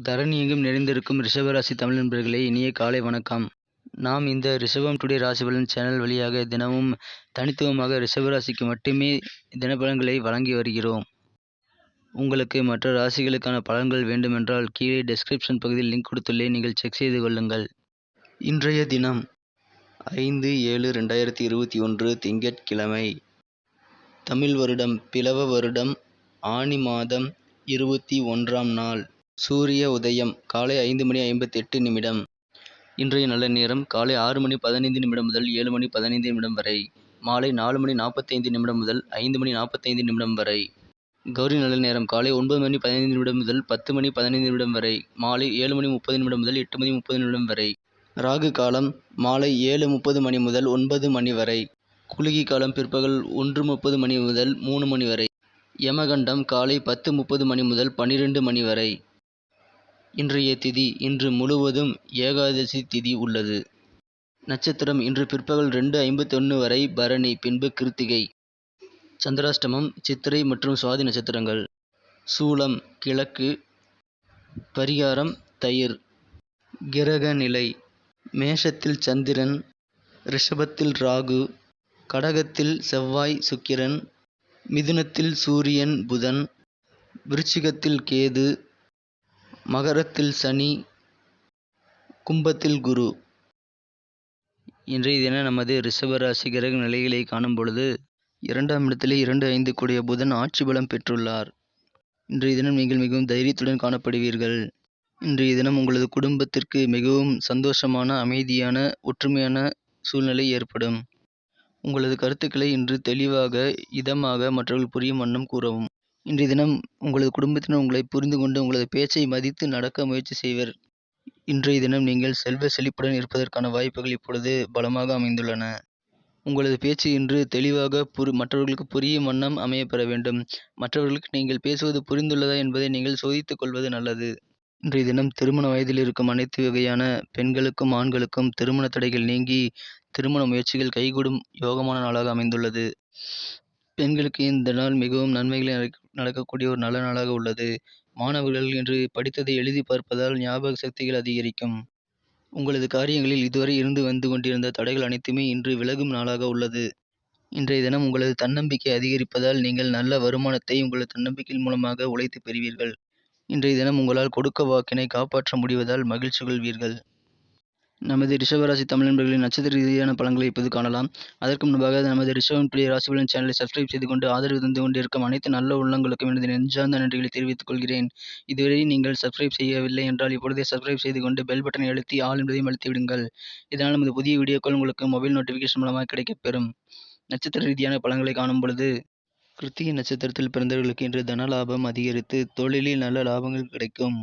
தரணி எங்கும் நிறைந்திருக்கும் ரிஷபராசி தமிழ் நண்பர்களே இனிய காலை வணக்கம். நாம் இந்த ரிஷபம் டுடே ராசி பலன் சேனல் வழியாக தினமும் தனித்துவமாக ரிஷபராசிக்கு மட்டுமே தினபலன்களை வழங்கி வருகிறோம். உங்களுக்கு மற்ற ராசிகளுக்கான பலன்கள் வேண்டுமென்றால் கீழே டெஸ்கிரிப்ஷன் பகுதியில் லிங்க் கொடுத்துள்ளேன் நீங்கள் செக் செய்து கொள்ளுங்கள். இன்றைய தினம் ஐந்து ஏழு ரெண்டாயிரத்தி இருபத்தி ஒன்று திங்கட்கிழமை. தமிழ் வருடம் பிளவ வருடம் ஆனி மாதம் இருபத்தி ஒன்றாம் நாள். சூரிய உதயம் காலை ஐந்து மணி ஐம்பத்தி எட்டு நிமிடம். இன்றைய நல்ல நேரம் காலை ஆறு மணி பதினைந்து நிமிடம் முதல் ஏழு மணி பதினைந்து நிமிடம் வரை. மாலை நாலு மணி நாற்பத்தைந்து நிமிடம் முதல் ஐந்து மணி நாற்பத்தைந்து நிமிடம் வரை. கௌரி நல்ல நேரம் காலை ஒன்பது மணி பதினைந்து நிமிடம் முதல் பத்து மணி பதினைந்து நிமிடம் வரை. மாலை ஏழு மணி முப்பது நிமிடம் முதல் எட்டு மணி முப்பது நிமிடம் வரை. ராகு காலம் மாலை ஏழு முப்பது மணி முதல் ஒன்பது மணி வரை. குலுகி காலம் பிற்பகல் ஒன்று முப்பது மணி முதல் மூணு மணி வரை. யமகண்டம் காலை பத்து முப்பது மணி முதல் பன்னிரெண்டு மணி வரை. இன்றைய திதி இன்று முழுவதும் ஏகாதசி திதி உள்ளது. நட்சத்திரம் இன்று பிற்பகல் ரெண்டு ஐம்பத்தொன்று வரை பரணி பின்பு கிருத்திகை சந்திராஷ்டமம் சித்திரை மற்றும் சுவாதி நட்சத்திரங்கள். சூலம் கிழக்கு பரிகாரம் தயிர். கிரக நிலை மேஷத்தில் சந்திரன் ரிஷபத்தில் ராகு கடகத்தில் செவ்வாய் சுக்கிரன் மிதுனத்தில் சூரியன் புதன் விருச்சிகத்தில் கேது மகரத்தில் சனி கும்பத்தில் குரு. இன்றைய தினம் நமது ரிஷபராசி கிரக நிலைகளை காணும் பொழுது இரண்டாம் இடத்திலே இரண்டு ஐந்து கூடிய புதன் ஆட்சி பலம் பெற்றுள்ளார். இன்றைய தினம் நீங்கள் மிகவும் தைரியத்துடன் காணப்படுவீர்கள். இன்றைய தினம் உங்களது குடும்பத்திற்கு மிகவும் சந்தோஷமான அமைதியான ஒற்றுமையான சூழ்நிலை ஏற்படும். உங்களது கருத்துக்களை இன்று தெளிவாக இதமாக மற்றவர்கள் புரியும் வண்ணம் கூறவும். இன்றைய தினம் உங்களது குடும்பத்தினர் உங்களை புரிந்து கொண்டு உங்களது பேச்சை மதித்து நடக்க முயற்சி செய்வர். இன்றைய தினம் நீங்கள் செல்வ செழிப்புடன் இருப்பதற்கான வாய்ப்புகள் இப்பொழுது பலமாக அமைந்துள்ளன. உங்களது பேச்சு இன்று தெளிவாக புரி மற்றவர்களுக்கு புரியும் வண்ணம் அமையப்பெற வேண்டும். மற்றவர்களுக்கு நீங்கள் பேசுவது புரிந்துள்ளதா என்பதை நீங்கள் சோதித்துக் கொள்வது நல்லது. இன்றைய தினம் திருமண வயதில் இருக்கும் அனைத்து வகையான பெண்களுக்கும் ஆண்களுக்கும் திருமண தடைகள் நீங்கி திருமண முயற்சிகள் கைகூடும் யோகமான நாளாக அமைந்துள்ளது. பெண்களுக்கு இந்த நாள் மிகவும் நன்மைகளை நடக்கக்கூடிய ஒரு நல்ல நாளாக உள்ளது. மாணவர்கள் இன்று படித்ததை எழுதி பார்ப்பதால் ஞாபக சக்திகள் அதிகரிக்கும். உங்களது காரியங்களில் இதுவரை இருந்து வந்து கொண்டிருந்த தடைகள் அனைத்துமே இன்று விலகும் நாளாக உள்ளது. இன்றைய தினம் உங்களது தன்னம்பிக்கை அதிகரிப்பதால் நீங்கள் நல்ல வருமானத்தை உங்களது தன்னம்பிக்கையின் மூலமாக உழைத்து பெறுவீர்கள். இன்றைய தினம் உங்களால் கொடுக்க வாக்கினை காப்பாற்ற முடிவதால் மகிழ்ச்சி கொள்வீர்கள் நமது ரிஷபராசி தமிழ் நண்பர்களின் நட்சத்திர ரீதியான பலன்களை இப்போது காணலாம். அதற்கு முன்பாக நமது ரிஷபம் பிள்ளை ராசிபலன் சேனலை சப்ஸ்கிரைப் செய்து கொண்டு ஆதரவு தந்து கொண்டிருக்கும் அனைத்து நல்ல உள்ளங்களுக்கும் எனது நெஞ்சார்ந்த நன்றிகளை தெரிவித்துக் கொள்கிறேன். இதுவரை நீங்கள் சப்ஸ்கிரைப் செய்யவில்லை என்றால் இப்பொழுதே சப்ஸ்கிரைப் செய்து கொண்டு பெல் பட்டனை அழுத்தி ஆல் என்பதையும் அழுத்திவிடுங்கள் இதனால் நமது புதிய வீடியோக்கள் உங்களுக்கு மொபைல் நோட்டிஃபிகேஷன் மூலமாக கிடைக்கப்பெறும். நட்சத்திர ரீதியான பலன்களை காணும் பொழுது கிருத்திகை நட்சத்திரத்தில் பிறந்தவர்களுக்கு இன்று தன லாபம் அதிகரித்து தொழிலில் நல்ல லாபங்கள் கிடைக்கும்.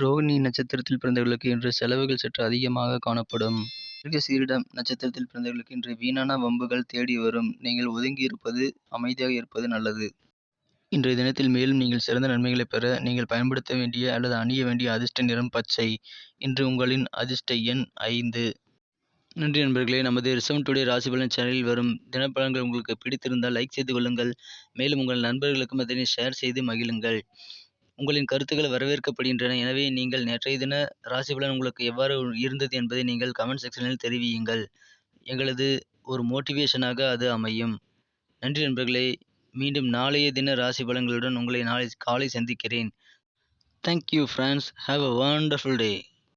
ரோகிணி நட்சத்திரத்தில் பிறந்தவர்களுக்கு இன்று செலவுகள் சற்று அதிகமாக காணப்படும். மிருகசீரிடம் நட்சத்திரத்தில் பிறந்தவர்களுக்கு இன்று வீணான வம்புகள் தேடி வரும். நீங்கள் ஒதுங்கி இருப்பது அமைதியாக இருப்பது நல்லது. இன்றைய தினத்தில் மேலும் நீங்கள் சிறந்த நன்மைகளை பெற நீங்கள் பயன்படுத்த வேண்டிய அல்லது அணிய வேண்டிய அதிர்ஷ்ட நிறம் பச்சை. இன்று உங்களின் அதிர்ஷ்ட எண் ஐந்து. நன்றி நண்பர்களே நமது ரிசம் டுடே ராசி பலன் சேனலில் வரும் தினப்பலன்கள் உங்களுக்கு பிடித்திருந்தால் லைக் செய்து கொள்ளுங்கள். மேலும் உங்கள் நண்பர்களுக்கும் அதனை ஷேர் செய்து மகிழுங்கள். உங்களின் கருத்துக்கள் வரவேற்கப்படுகின்றன. எனவே நீங்கள் நேற்றைய தின ராசி பலன் உங்களுக்கு எவ்வாறு இருந்தது என்பதை நீங்கள் கமெண்ட் செக்ஷனில் தெரிவியுங்கள். எங்களது ஒரு மோட்டிவேஷனாக அது அமையும். நன்றி நண்பர்களே மீண்டும் நாளைய தின ராசி பலன்களுடன் உங்களை நாளை காலை சந்திக்கிறேன். Thank you friends have a wonderful day